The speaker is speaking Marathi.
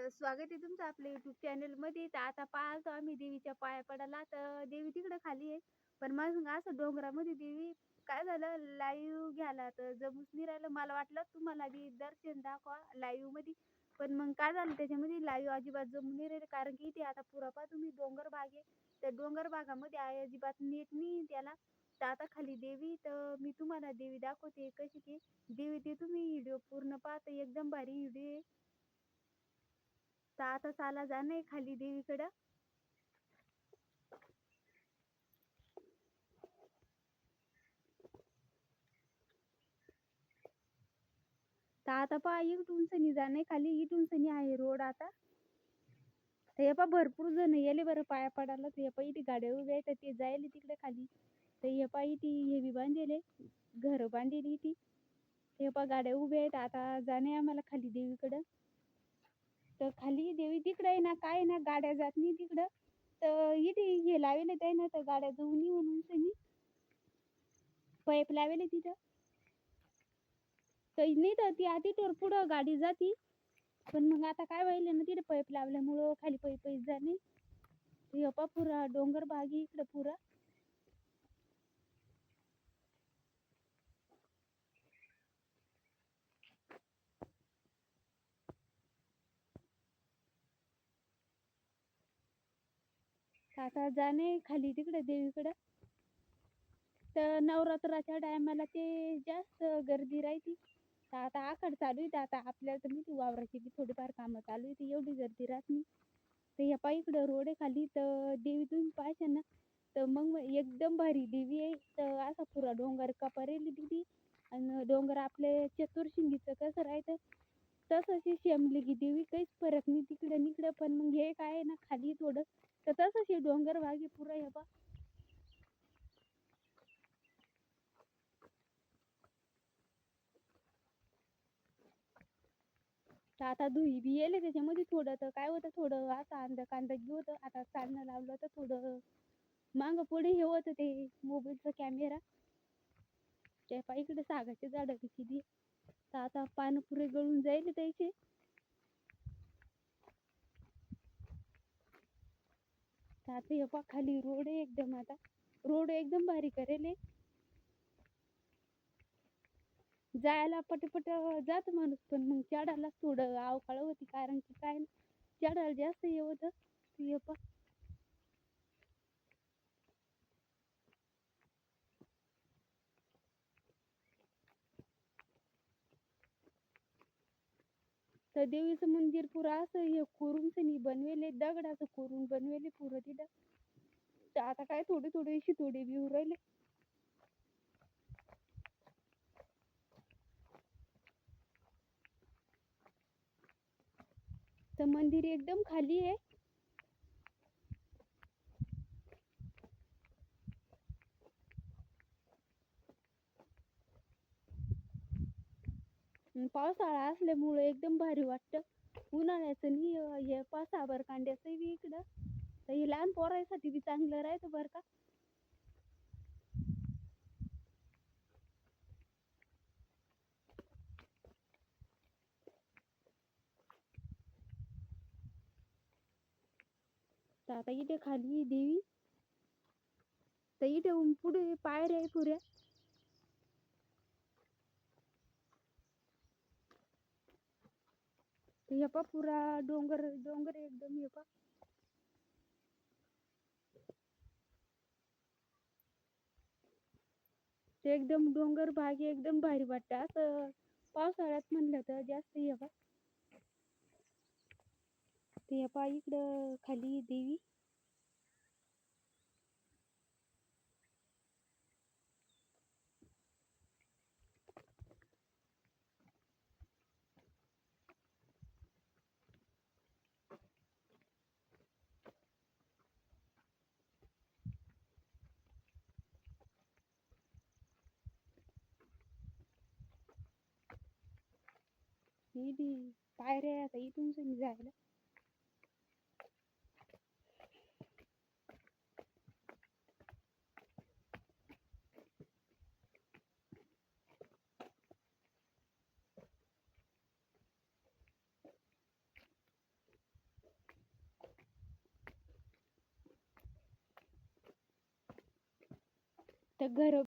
तर स्वागत आहे तुमचं आपल्या युट्यूब चॅनलमध्ये तर आता पाहतो आम्ही देवीच्या पाया पडायला. तर देवी तिकडे खाली आहे. पण मग असं डोंगरामध्ये देवी काय झालं? लाईव्ह घ्यायला. तर जमूच नाही राहिलं. मला वाटलं तुम्हाला बी दर्शन दाखवा लाईव्हमध्ये. पण मग काय झालं त्याच्यामध्ये लाईव्ह अजिबात जमून नाही राहिलं. कारण की इथे आता पुरापा तुम्ही डोंगर भाग आहे. त्या डोंगर भागामध्ये आहे अजिबात नीट नाही त्याला. तर आता खाली देवी. तर मी तुम्हाला देवी दाखवते कशी की देवी ते तुम्ही व्हिडिओ पूर्ण पाहता. एकदम भारी व्हिडिओ आहे. तर आता साला जाणं आहे खाली देवीकडं. तर आता पहा इथून सनी जाणं आहे खाली इथून सनी आहे रोड आता. तर हे पहा भरपूर जण येले बरं पाया पडायला. तर हे पा इथे गाड्या उभ्या आहेत तर ते जायले तिकडे खाली. तर हे पहा इथे हे बी बांधलेले घरं बांधलेली ती हे पहा गाड्या उभ्या आहेत आता जाणं आहे आम्हाला खाली देवीकडं. तर खाली देवी तिकडं आहे ना काय आहे ना गाड्या जात नाही तिकडं. तर इथे हे लावेले आहे ना तर गाड्या जाऊ नये म्हणून सनी पाईप लावेले तिथं. तर नाही तर ती आधी टोर पुढं गाडी जाती. पण मग आता काय व्हायलं ना तिथे पाईप लावल्यामुळं खाली पाईप पाईप जाणे. हे पुरा डोंगर भाग इकडं पुरा. आता जाणे खाली तिकडे देवीकडं. तर नवरात्राच्या टायमाला ते जास्त गर्दी राहते. तर आता आखाड चालू आहे तर आता आपल्याला तर माहिती वावराची बी थोडीफार कामं चालू आहे ती एवढी गर्दी राहत नाही. तर ह्या पायी इकडं रोड आहे खाली तर देवी तुम्ही पाहायच्या ना. तर मग मग एकदम भारी देवी आहे. तर असा पुरा डोंगर कपारेली दिली आणि डोंगर आपले चतुर्शिंगीचं कसं राहतं तसंच शेमली की देवी काहीच फरक नाही तिकडं निकडं. पण मग हे काय आहे ना खाली थोडं तर तसंच हे डोंगर भाग आहे पुरा हे बा तर आता धुई बी येले त्याच्यामध्ये थोडं तर काय होतं थोडं आता अंदा कांदा घेऊ होतं. आता चालणं लावलं तर थोडं मागं पुढे हे होतं ते मोबाईलचा कॅमेरा. त्या पहा इकडे सागाचे झाडं किती तर आता पानं पुरे गळून जाईल त्याचे. आता हे पहा खाली रोड आहे एकदम आता. रोड एकदम भारी करेल जायला पटपट जात माणूस पण मग चढायला थोडं अवकाळ होती कारण की काय चढायला जास्त हे होतं. हे पहा. तर देवीचं मंदिर पुरा असं हे कोरून सनी बनवेले दगडाचं कोरून बनवेले पुरं तिथं. तर आता काय थोडे थोडे शितोडे बी होऊ राहिले. तर मंदिर एकदम खाली आहे. पावसाळा असल्यामुळे एकदम भारी वाटतं. उन्हाळ्याचं नि हे हे पासाभर कांड्याचं बी इकडं. तर हे लहान पोरायसाठी बी चांगलं राहतं बरं का. तर आता इथे खाली देवी. तर इथे पुढे पायऱ्या आहे पुऱ्या. तर हे पहा पुरा डोंगर डोंगर एकदम हे पहा ते एकदम डोंगर भाग एकदम भारी वाटतं असं पावसाळ्यात म्हणलं तर जास्त हे पहा ते पा इकडं खाली देवी ايدي تعيري تيتم زعلة تجرب